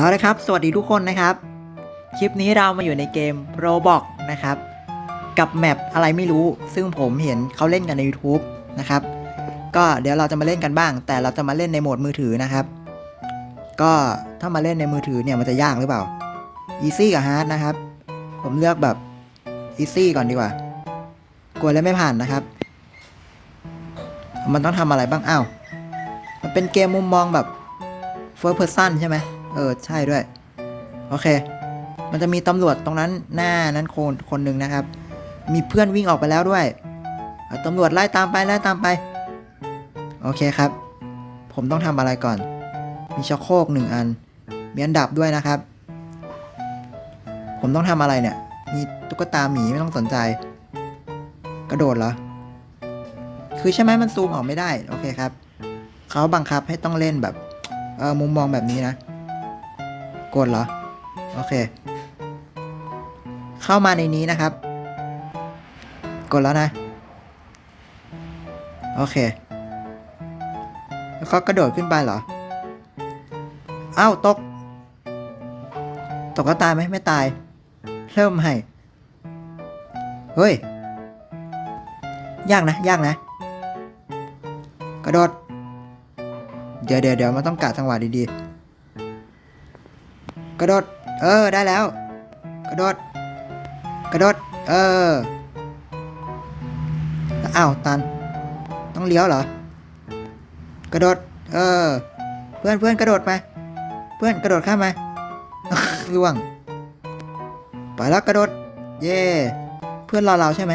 เอาละครับ สวัสดีทุกคนนะครับ คลิปนี้เรามาอยู่ในเกม Roblox นะครับ กับแมปอะไรไม่รู้ ซึ่งผมเห็นเขาเล่นกันใน YouTube นะครับ ก็เดี๋ยวเราจะมาเล่นกันบ้าง แต่เราจะมาเล่นในโหมดมือถือนะครับ ก็ถ้ามาเล่นในมือถือเนี่ยมันจะยากหรือเปล่า Easy กับ Hard นะครับ ผมเลือกแบบ Easy ก่อนดีกว่ากลัวเล่นไม่ผ่านนะครับ มันต้องทำอะไรบ้าง อ้าว มันเป็นเกมมุมมองแบบ first person ใช่ไหม เออ ใช่ด้วย โอเค มันจะมีตำรวจตรงนั้นหน้านั้นคนคนหนึ่งนะครับ มีเพื่อนวิ่งออกไปแล้วด้วยเอาตำรวจไล่ตามไปไล่ตามไป โอเคครับ ผมต้องทำอะไรก่อน มีชักโคกหนึ่งอัน มีอันดับด้วยนะครับ ผมต้องทำอะไรเนี่ย มีตุ๊กตาหมีไม่ต้องสนใจ กระโดดเหรอ คือใช่ไหมมันซูมออกไม่ได้ โอเคครับ เขาบังคับให้ต้องเล่นแบบ เออมุมมองแบบนี้นะ กดเหรอ โอเค เข้ามาในนี้นะครับ กดแล้วนะ โอเค แล้วก็กระโดดขึ้นไปเหรอ อ้าวตก ตกก็ตายไหมไม่ตาย เริ่มให้ เฮ้ย ยากนะ ยากนะ กระโดด เดี๋ยวเดี๋ยวเดี๋ยวมันต้องกะจังหวะดีๆ กระโดด เออ ได้แล้ว กระโดด กระโดด เออ อ้าว ตัน ต้องเลี้ยวเหรอ กระโดด เออ เพื่อนเพื่อนกระโดดไปเพื่อนกระโดดข้ามมาล่วง ไปแล้วกระโดด เย่เพื่อนรอเราใช่ไหม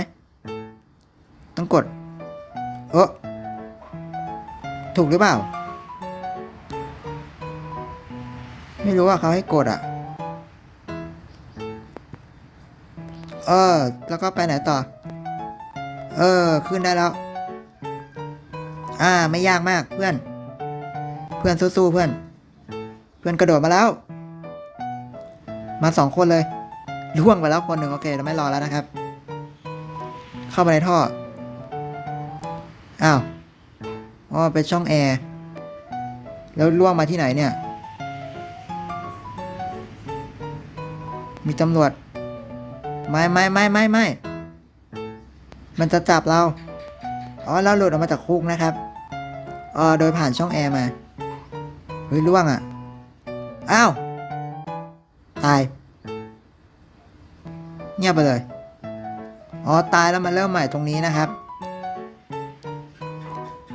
ต้องกดโอ้ถูกหรือเปล่า ไม่รู้ว่าเขาให้กดอะ เออ แล้วก็ไปไหนต่อ เออ ขึ้นได้แล้ว อ่า ไม่ยากมากเพื่อน เพื่อนสู้ๆเพื่อน เพื่อนกระโดดมาแล้ว มาสองคนเลยล่วงไปแล้วคนหนึ่งโอเคเราไม่รอแล้วนะครับ เข้าไปในท่อ อ้าว อ๋อเป็นช่องแอร์ แล้วล่วงมาที่ไหนเนี่ย มีตำรวจ ไม่ไม่ไม่ไม่ไม่ มันจะจับเรา อ๋อเราหลุดออกมาจากคุกนะครับอ๋อโดยผ่านช่องแอร์มา เฮ้ยล่วงอะ อ้าว ตาย เงียบไปเลย อ๋อตายแล้วมาเริ่มใหม่ตรงนี้นะครับ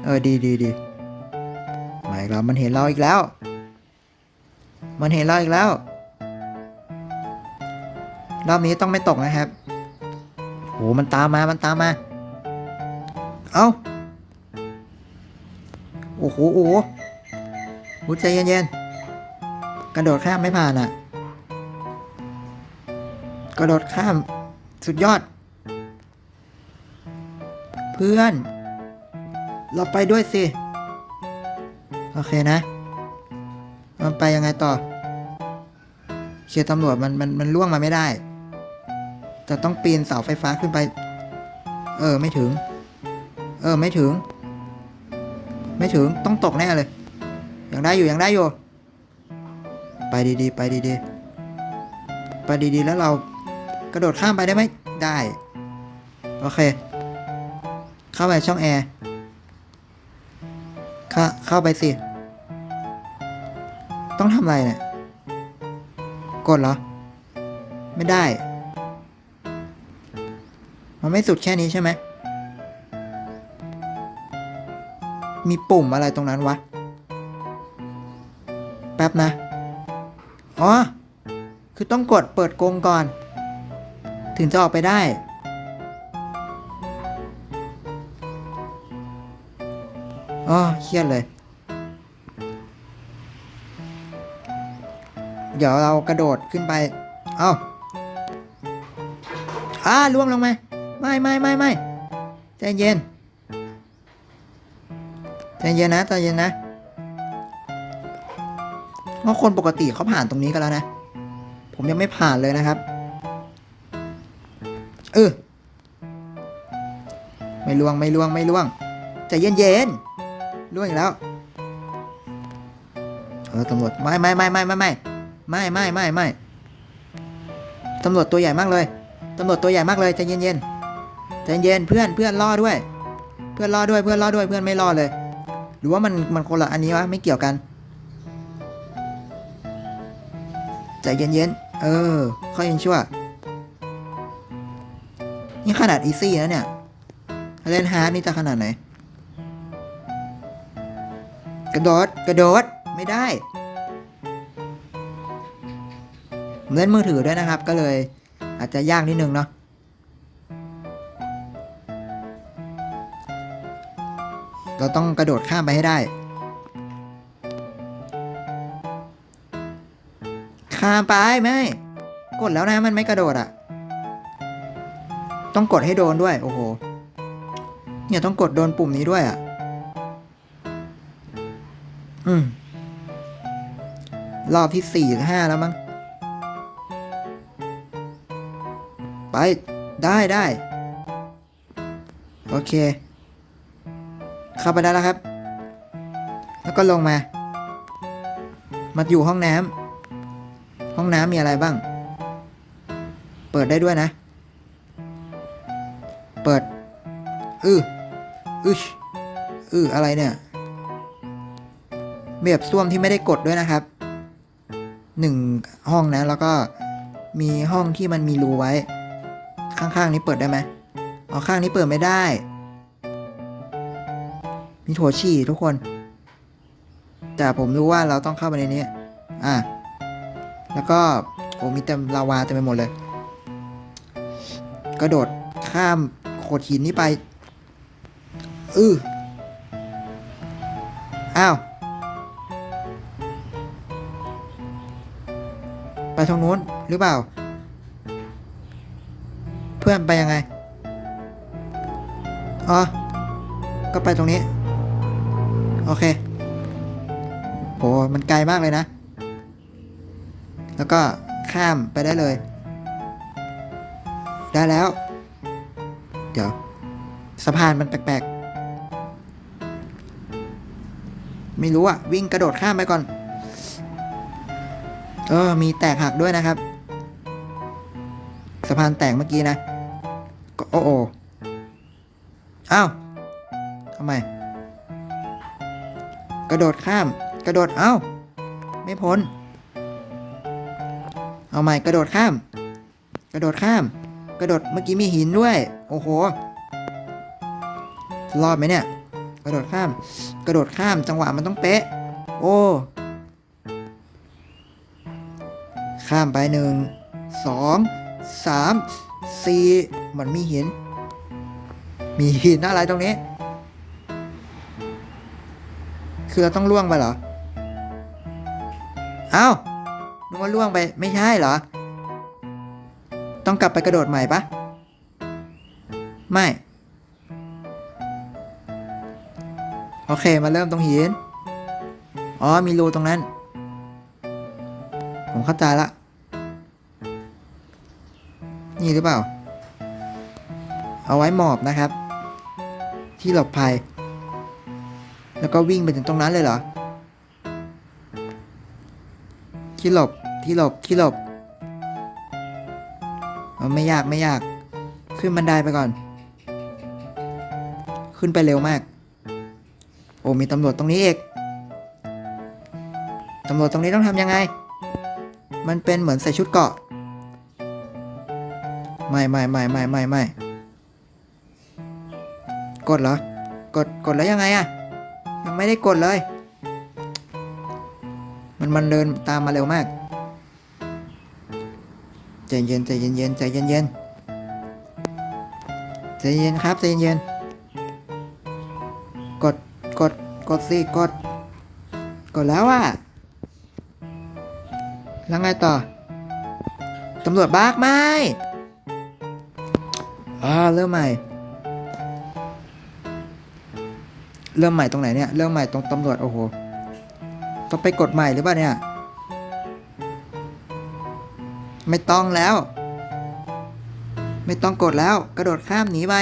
เออดีดีดีมาอีกแล้วมันเห็นเราอีกแล้ว มันเห็นเราอีกแล้ว รอบนี้ต้องไม่ตกนะครับโหมันตามมามันตามมา เอา้าโอ้โหโอ้โหหูใจเย็นๆ กระโดดข้ามไม่ผ่านอะ กระโดดข้ามสุดยอด เพื่อน เราไปด้วยสิ โอเคนะ มันไปยังไงต่อเคียตำรวจมันมันมันล่วงมาไม่ได้ จะต้องปีนเสาไฟฟ้าขึ้นไป เออไม่ถึง เออไม่ถึง ไม่ถึงต้องตกแน่เลย ยังได้อยู่ยังได้อยู่ ไปดีๆ ไปดีๆ ไปดีๆ แล้วเรากระโดดข้ามไปได้ไหมได้ โอเค เข้าไปช่องแอร์เข้าเข้าไปสิ ต้องทำอะไรเนี่ย กดเหรอ ไม่ได้ มันไม่สุดแค่นี้ใช่ไหม มีปุ่มอะไรตรงนั้นวะ แป๊บนะ อ๋อ คือต้องกดเปิดกรงก่อน ถึงจะออกไปได้ อ๋อเครียดเลย เดี๋ยวเรากระโดดขึ้นไป เอ้าอ้าล่วงลงมา ไม่ไม่ไม่ไม่ใจเย็นใจเย็นนะใจเย็นนะเพราะคนปกติเขาผ่านตรงนี้กันแล้วนะ ผมยังไม่ผ่านเลยนะครับ เออ ไม่ล่วงไม่ล่วงไม่ล่วงใจเย็นเย็นล่วงอีกแล้วเออตำรวจไม่ไม่ไม่ไม่ไม่ไม่ไม่ไม่ไม่ไม่ตำรวจตัวใหญ่มากเลยตำรวจตัวใหญ่มากเลยใจเย็นๆ ใจเย็นเพื่อนเพื่อนรอด้วย เพื่อนรอด้วยเพื่อนรอด้วยเพื่อนไม่รอเลย หรือว่ามันมันคนละอันนี้วะไม่เกี่ยวกันใจเย็นๆเออค่อยยังชั่ว นี่ขนาดอีซี่นะเนี่ยเล่นฮาร์ดนี่จะขนาดไหน กระโดดกระโดดไม่ได้เล่นมือถือด้วยนะครับ ก็เลยอาจจะยากนิดนึงเนาะ เราต้องกระโดดข้ามไปให้ได้ ข้ามไปไม่กดแล้วนะมันไม่กระโดดอะ่ะ ต้องกดให้โดนด้วย โอ้โหเนี่ยต้องกดโดนปุ่มนี้ด้วยอะ่ะ อืม รอบที่สี่หรือห้าแล้วมั้ง ไป ได้ได้ โอเค เข้าไปได้แล้วครับ แล้วก็ลงมา มาอยู่ห้องน้ำห้องน้ำมีอะไรบ้าง เปิดได้ด้วยนะ เปิดอืออึชอืออะไรเนี่ยแบบส้วมที่ไม่ได้กดด้วยนะครับหนึ่งห้องนะ แล้วก็มีห้องที่มันมีรูไว้ ข้างๆนี้เปิดได้ไหมอ๋อข้างนี้เปิดไม่ได้ มีโถฉี่ทุกคน แต่ผมรู้ว่าเราต้องเข้าไปในนี้ อะ แล้วก็โอ้มีเต็มลาวาเต็มไปหมดเลย กระโดดข้ามโขดหินนี้ไป อืออ้าว ไปทางนู้นหรือเปล่า เพื่อนไปยังไง อ๋อ ก็ไปตรงนี้ โอเคโหมันไกลมากเลยนะ แล้วก็ข้ามไปได้เลย ได้แล้ว เดี๋ยวสะพานมันแปลกๆ ไม่รู้อะวิ่งกระโดดข้ามไปก่อน เออ มีแตกหักด้วยนะครับ สะพานแตกเมื่อกี้นะก็โอ้โออ้าวทำไม กระโดดข้าม กระโดดเอ้า ไม่พ้น เอาใหม่กระโดดข้าม กระโดดข้าม กระโดดเมื่อกี้มีหินด้วย โอ้โหรอดไหมเนี่ย กระโดดข้าม กระโดดข้ามจังหวะมันต้องเป๊ะ โอ้ข้ามไปหนึ่งสองสามสี่มือนมีหิน มีหินอะไรตรงนี้ คือเราต้องล่วงไปเหรอ เอ้านึกว่าล่วงไปไม่ใช่เหรอ ต้องกลับไปกระโดดใหม่ปะไม่ โอเค มาเริ่มตรงหิน อ๋อ มีรูตรงนั้น ผมเข้าใจละ นี่หรือเปล่า เอาไว้หมอบนะครับ ที่หลบภัย แล้วก็วิ่งไปถึงตรงนั้นเลยเหรอที่หลบที่หลบที่หลบไม่ยากไม่ยาก ขึ้นบันไดไปก่อน ขึ้นไปเร็วมาก โอ้มีตำรวจตรงนี้เอกตำรวจตรงนี้ต้องทำยังไง มันเป็นเหมือนใส่ชุดเกาะ ไม่ไม่ไม่ไม่ไม่ไม่กดเหรอ กดกดแล้วยังไงอะ ยังไม่ได้กดเลย มันมันเดินตามมาเร็วมาก ใจเย็นใจเย็นเย็นใจเย็นเย็นใจเย็นครับใจเย็นกดกดกดสิกด กดแล้วอะแล้วไงต่อตำรวจบ้ากไหมอ่าเริ่มใหม่ เริ่มใหม่ตรงไหนเนี่ย เริ่มใหม่ตรงตำรวจโอ้โห ต้องไปกดใหม่หรือเปล่าเนี่ย ไม่ต้องแล้ว ไม่ต้องกดแล้ว กระโดดข้ามหนีไป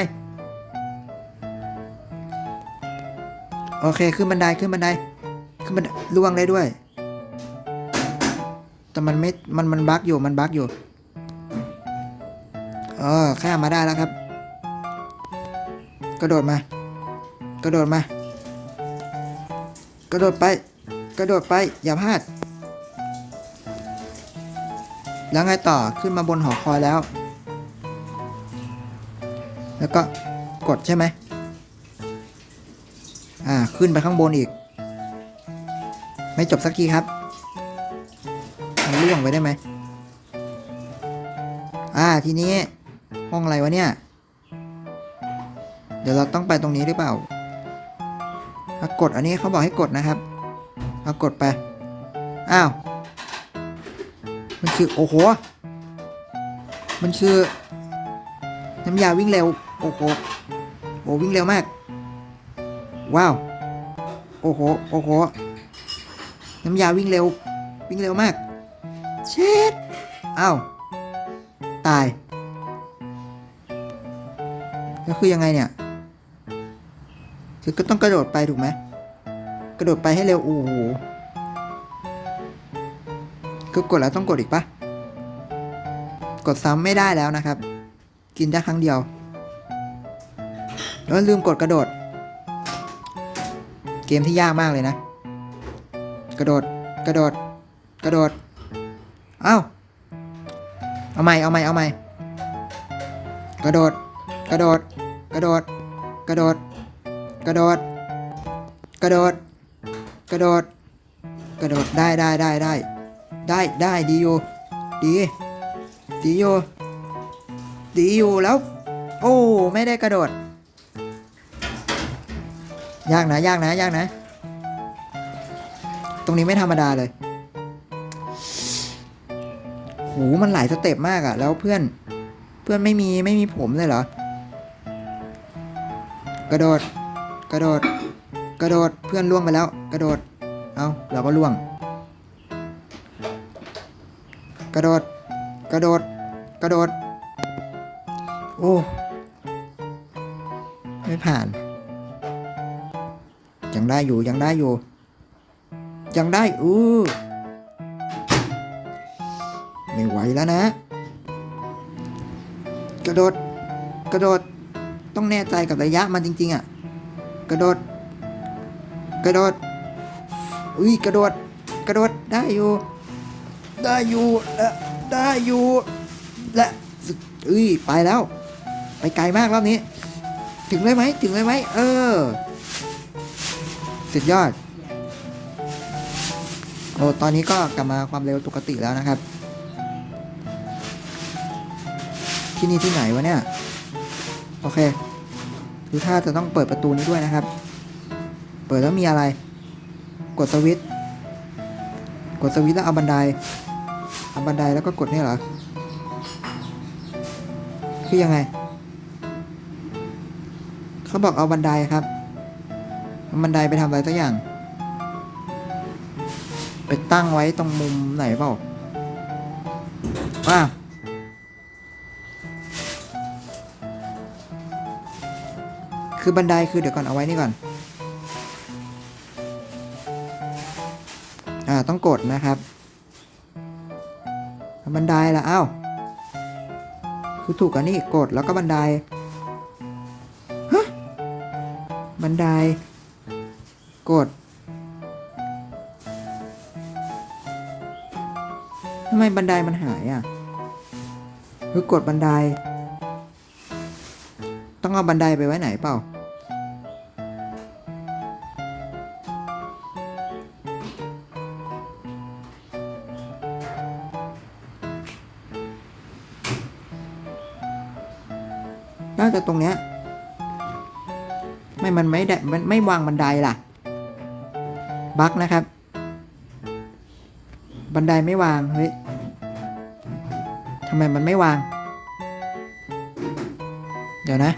โอเค ขึ้นบันไดขึ้นบันได ขึ้นบันไดล่วงได้ด้วย แต่มันไม่ มันมันบั๊กอยู่ มันบั๊กอยู่ เออ ข้ามมาได้แล้วครับ กระโดดมากระโดดมา กระโดดไป กระโดดไป อย่าพลาด แล้วไงต่อ ขึ้นมาบนหอคอยแล้ว แล้วก็กดใช่ไหม อ่า ขึ้นไปข้างบนอีก ไม่จบสักทีครับ มันล่วงไปได้ไหม อ่า ทีนี้ ห้องอะไรวะเนี่ย เดี๋ยวเราต้องไปตรงนี้หรือเปล่า ถ้ากดอันนี้เขาบอกให้กดนะครับเอากดไป อ้าว มันคือ โอ้โห มันคือ น้ำยาวิ่งเร็ว โอ้โห โอ้วิ่งเร็วมาก ว้าว โอ้โห โอ้โห น้ำยาวิ่งเร็ว วิ่งเร็วมาก เช็ดอ้าว ตาย แล้วคือยังไงเนี่ย คือก็ต้องกระโดดไปถูกไหมกระโดดไปให้เร็วโอ้โหคือกดแล้วต้องกดอีกปะกดซ้ำไม่ได้แล้วนะครับ กินได้ครั้งเดียวแล้วลืมกดกระโดด เกมที่ยากมากเลยนะ กระโดดกระโดด กระโดดเอ้าเอาใหม่เอาใหม่เอาใหม่กระโดด กระโดด กระโดด กระโดด กระโดด กระโดด กระโดด กระโดดได้ได้ได้ได้ ได้ได้ดีอยู่ดีดีอยู่ดีอยู่แล้ว โอ้ไม่ได้กระโดด ยากนะยากนะยากนะ ตรงนี้ไม่ธรรมดาเลยโหมันหลายสเต็ปมากอะแล้วเพื่อนเพื่อนไม่มีไม่มีผมเลยเหรอกระโดด กระโดด กระโดด เพื่อนล่วงไปแล้ว กระโดด เอาเราก็ล่วง กระโดด กระโดด กระโดด โอ้ ไม่ผ่าน ยังได้อยู่ ยังได้อยู่ ยังได้ อู้ไม่ไหวแล้วนะ กระโดด กระโดด ต้องแน่ใจกับระยะมันจริง ๆ อะ กระโดด กระโดด อุ้ยกระโดด กระโดดได้อยู่ ได้อยู่และได้อยู่ และอุ้ยไปแล้ว ไปไกลมากรอบนี้ ถึงเลยไหมถึงเลยไหมเออ สุดยอด โอ้ตอนนี้ก็กลับมาความเร็วปกติแล้วนะครับ ที่นี่ที่ไหนวะเนี่ย โอเค คือถ้าจะต้องเปิดประตูนี้ด้วยนะครับ เปิดแล้วมีอะไร กดสวิตช์กดสวิตช์แล้วเอาบันไดเอาบันไดแล้วก็กดนี่เหรอคือยังไง เขาบอกเอาบันไดครับเอาบันไดไปทำอะไรสักอย่าง ไปตั้งไว้ตรงมุมไหนเปล่าว้าว คือบันไดคือเดี๋ยวก่อนเอาไว้นี่ก่อน อ่าต้องกดนะครับ บันไดละอ้าวคือถูกกันนี่กดแล้วก็บันไดฮะบันได กดทำไมบันไดมันหายอะคือกดบันได เอาบันไดไปไว้ไหนเปล่า น่าจะตรงเนี้ย ไม่มันไม่ได้มันไม่วางบันไดล่ะ บั๊กนะครับ บันไดไม่วาง เฮ้ยทำไมมันไม่วาง เดี๋ยวนะ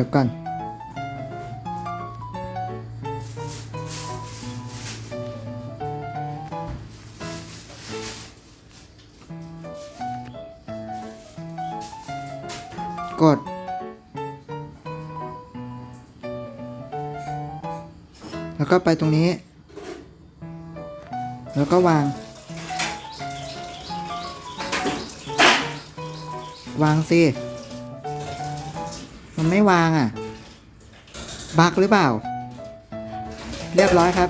ดี๋ยวก่อนกด แล้วก็ไปตรงนี้ แล้วก็วาง วางสิ มันไม่วางอะ บักหรือเปล่า เรียบร้อยครับ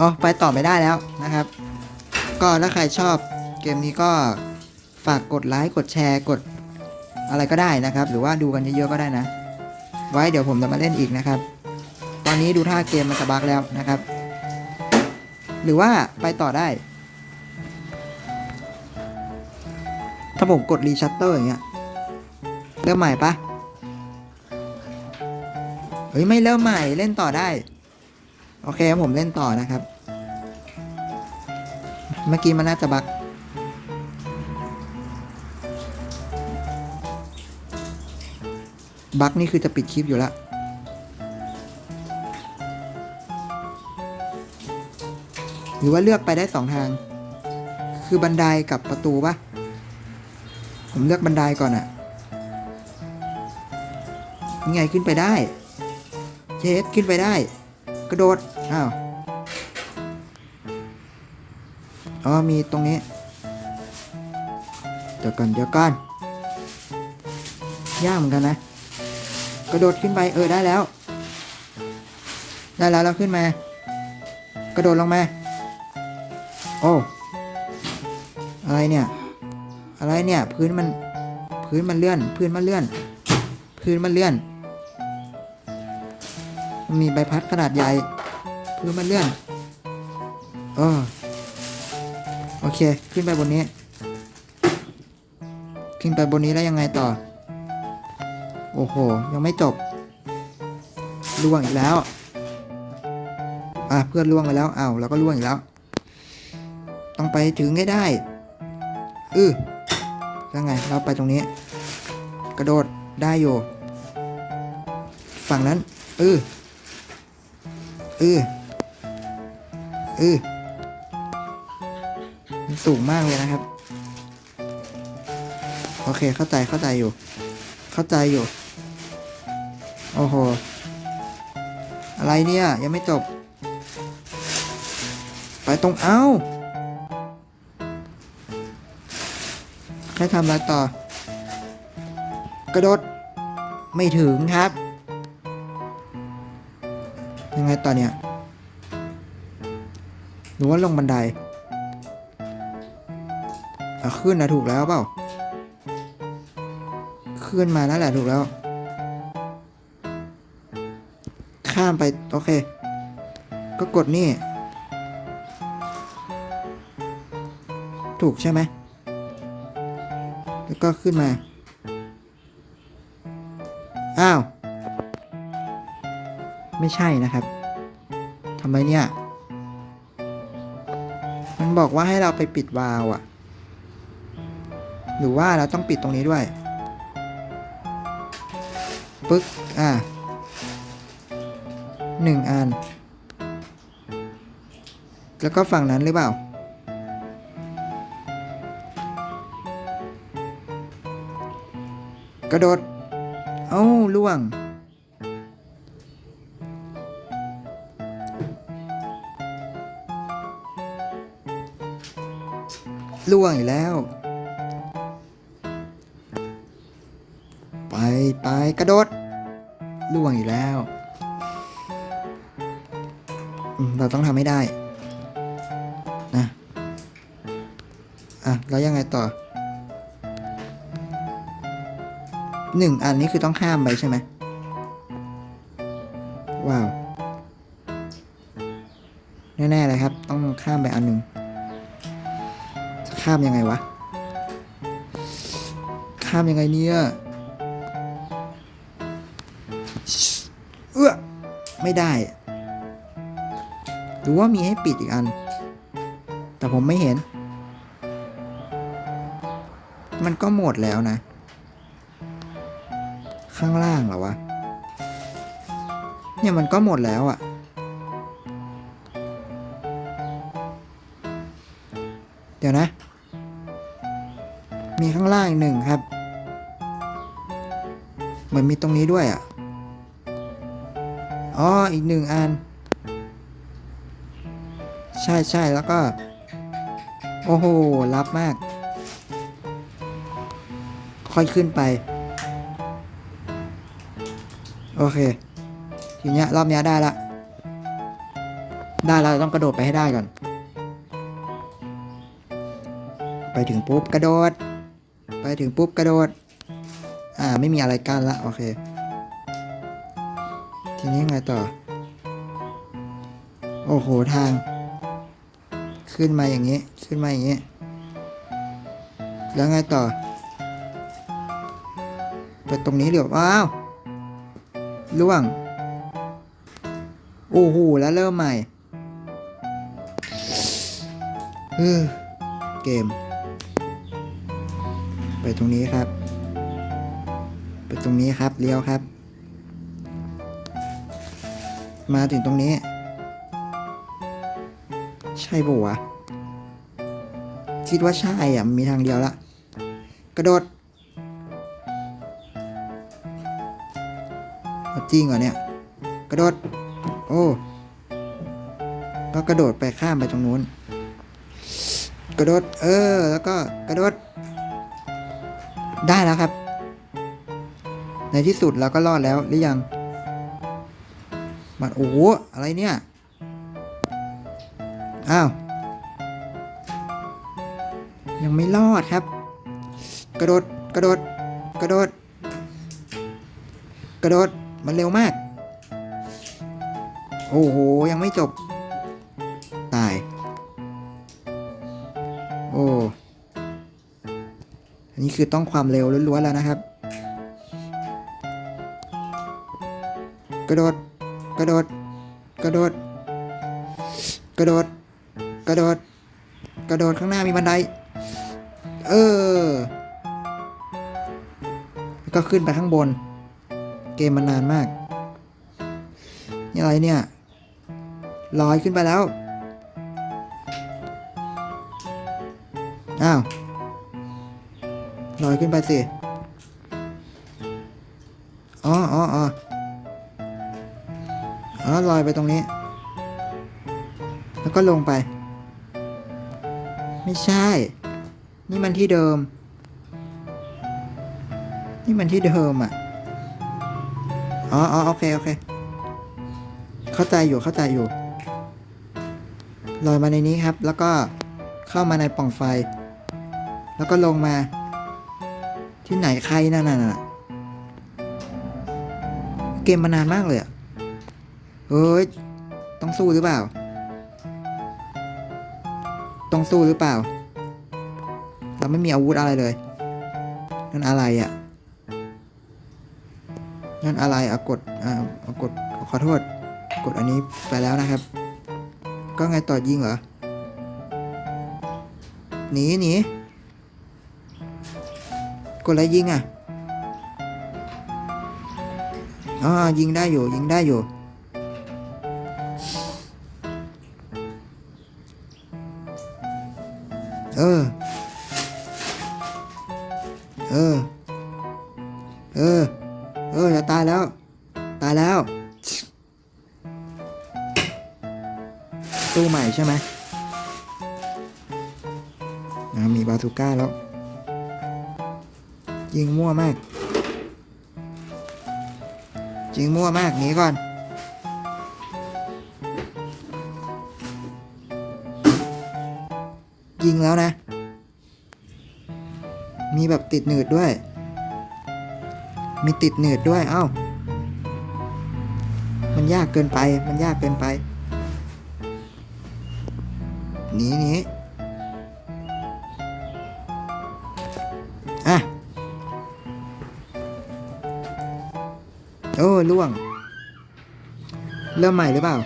อ๋อ ไปต่อไม่ได้แล้วนะครับ ก็ถ้าใครชอบเกมนี้ก็ฝากกดไลค์กดแชร์กดอะไรก็ได้นะครับ หรือว่าดูกันเยอะๆก็ได้นะ ไว้เดี๋ยวผมจะมาเล่นอีกนะครับ ตอนนี้ดูท่าเกมมันจะบักแล้วนะครับ หรือว่าไปต่อได้ ถ้าผมกดรีชัตเตอร์อย่างเงี้ย เริ่มใหม่ปะเฮ้ยไม่เริ่มใหม่เล่นต่อได้ โอเคผมเล่นต่อนะครับ เมื่อกี้มันน่าจะบักบักนี่คือจะปิดคลิปอยู่ล้วหรือว่าเลือกไปได้สองทาง คือบันไดกับประตูปะผมเลือกบันไดก่อนอะ ยังไงขึ้นไปได้เจสขึ้นไปได้ กระโดด อ้าว อ๋อ มีตรงนี้ เดี๋ยวก่อนเดี๋ยวก่อนยากเหมือนกันนะ กระโดดขึ้นไปเออได้แล้ว ได้แล้วแล้วขึ้นมา กระโดดลงมา โอ้อะไรเนี่ย อะไรเนี่ย พื้นมัน พื้นมันเลื่อน พื้นมันเลื่อน พื้นมันเลื่อน มีใบพัดขนาดใหญ่พื้นมันเลื่อนเออโอเค ขึ้นไปบนนี้ ขึ้นไปบนนี้แล้วยังไงต่อ โอ้โห ยังไม่จบล่วงอีกแล้ว อะเพื่อนล่วงไปแล้วเอ้าแล้วก็ล่วงอีกแล้ว ต้องไปถึงให้ได้อือยังไง เราไปตรงนี้ กระโดดได้อยู่ ฝั่งนั้น อือ อืออือมันสูงมากเลยนะครับ โอเคเข้าใจเข้าใจอยู่ เข้าใจอยู่ โอ้โห อะไรเนี่ย ยังไม่จบ ไปตรงเอ้าให้ทำอะไรต่อ กระโดด ไม่ถึงครับ ไงต่อเนี่ยหรือว่าลงบันไดอะขึ้นนะถูกแล้วเปล่า ขึ้นมานั่นแหละถูกแล้ว ข้ามไป โอเค ก็กดนี่ ถูกใช่ไหม แล้วก็ขึ้นมา อ้าว ไม่ใช่นะครับ ทำไมเนี่ย มันบอกว่าให้เราไปปิดวาล์วอะหรือว่าเราต้องปิดตรงนี้ด้วย ปึ๊ก อ่าหนึ่งอัน แล้วก็ฝั่งนั้นหรือเปล่า กระโดด เอ้าล่วง ล่วงอีกแล้ว ไปไปกระโดดล่วงอีกแล้ว เราต้องทำให้ได้นะอะ แล้วยังไงต่อหนึ่งอันนี้คือต้องข้ามไปใช่ไหมว้าว ไม่ได้ หรือว่ามีให้ปิดอีกอัน แต่ผมไม่เห็น มันก็หมดแล้วนะ ข้างล่างเหรอวะ เนี่ยมันก็หมดแล้วอะเดี๋ยวนะ มีข้างล่างอีกหนึ่งครับเหมือนมีตรงนี้ด้วยอะ อ๋อ อีกหนึ่งอัน ใช่ใช่แล้วก็ โอ้โห รับมาก ค่อยขึ้นไป โอเค ทีเนี้ยรอบเนี้ยได้ละ ได้แล้วต้องกระโดดไปให้ได้ก่อน ไปถึงปุ๊บกระโดด ไปถึงปุ๊บกระโดด อ่า ไม่มีอะไรกั้นละ โอเค ทีนี้ไงต่อ โอ้โหทาง ขึ้นมาอย่างนี้ ขึ้นมาอย่างนี้ แล้วไงต่อ ไปตรงนี้เดี๋ยวว้าวล่วง โอ้โห แล้วเริ่มใหม่เออเกม ไปตรงนี้ครับ ไปตรงนี้ครับ เลี้ยวครับ มาถึงตรงนี้ ใช่ปะวะ คิดว่าใช่อะ มีทางเดียวละ กระโดดจริงเหรอเนี่ย กระโดด โอ้ก็กระโดดไปข้ามไปตรงนู้น กระโดด เออ แล้วก็กระโดด ได้แล้วครับ ในที่สุดเราก็รอดแล้วหรือยัง มันโอ้โหอะไรเนี่ย อ้าว ยังไม่รอดครับ กระโดด กระโดด กระโดด กระโดด มันเร็วมาก โอ้โห ยังไม่จบ ตาย โอ้อันนี้คือต้องความเร็วล้วนๆแล้วนะครับ กระโดด กระโดด กระโดด กระโดด กระโดด กระโดดข้างหน้ามีบันได เออ ก็ขึ้นไปข้างบน เกมมันนานมาก นี่อะไรเนี่ย ลอยขึ้นไปแล้ว อ้าว ลอยขึ้นไปสิ อ๋ออ๋ออ๋อ อ๋อลอยไปตรงนี้ แล้วก็ลงไป ไม่ใช่ นี่มันที่เดิม นี่มันที่เดิมอะ อ๋ออ๋อโอเค โอเค เข้าใจอยู่ เข้าใจอยู่ ลอยมาในนี้ครับ แล้วก็เข้ามาในปล่องไฟ แล้วก็ลงมา ที่ไหนใครนั่นน่ะ เกมมานานมากเลยอะ เฮ้ย ต้องสู้หรือเปล่า ต้องสู้หรือเปล่า เราไม่มีอาวุธอะไรเลย นั่นอะไรอะ่ะ นั่นอะไรอะกดอ่าเอากดขอโทษ กดอันนี้ไปแล้วนะครับ ก็ไงต่อยิงเหรอ หนีหนีกดอะไรยิงอะอ๋อยิงได้อยู่ยิงได้อยู่ เออ เออ เออ เออจะตายแล้ว ตายแล้ว ตู้ใหม่ใช่ไหมอ่ามีบาซูก้าแล้ว ยิงมั่วมาก ยิงมั่วมากหนีก่อน งแล้วนะ มีแบบติดหนืดด้วย มีติดหนืดด้วย เอ้า มันยากเกินไป มันยากเกินไปหนีหนีอะ โอ้ล่วง เริ่มใหม่หรือเปล่า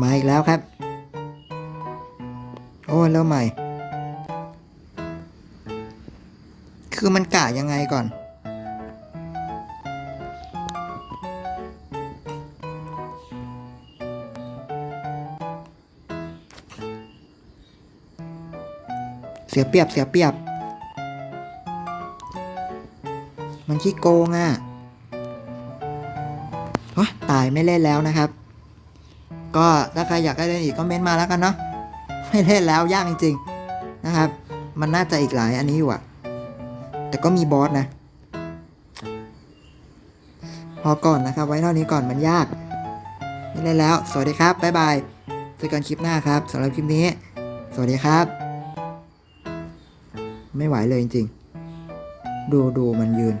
มาอีกแล้วครับ โอ้เริ่มใหม่ คือมันกะยังไงก่อน เสียเปรียบเสียเปรียบ มันขี้โกงอะตายไม่เล่นแล้วนะครับ ก็ถ้าใครอยากให้เล่นอีกก็เม้นมาแล้วกันเนาะ ไม่เล่นแล้วยากจริงๆนะครับ มันน่าจะอีกหลายอันนี้อยู่อะแต่ก็มีบอสนะ พอก่อนนะครับ ไว้เท่านี้ก่อนมันยาก ไม่เล่นแล้ว สวัสดีครับ บ๊ายบายเจอกันคลิปหน้าครับสำหรับคลิปนี้ สวัสดีครับ ไม่ไหวเลยจริงๆ ดูดูมันยืน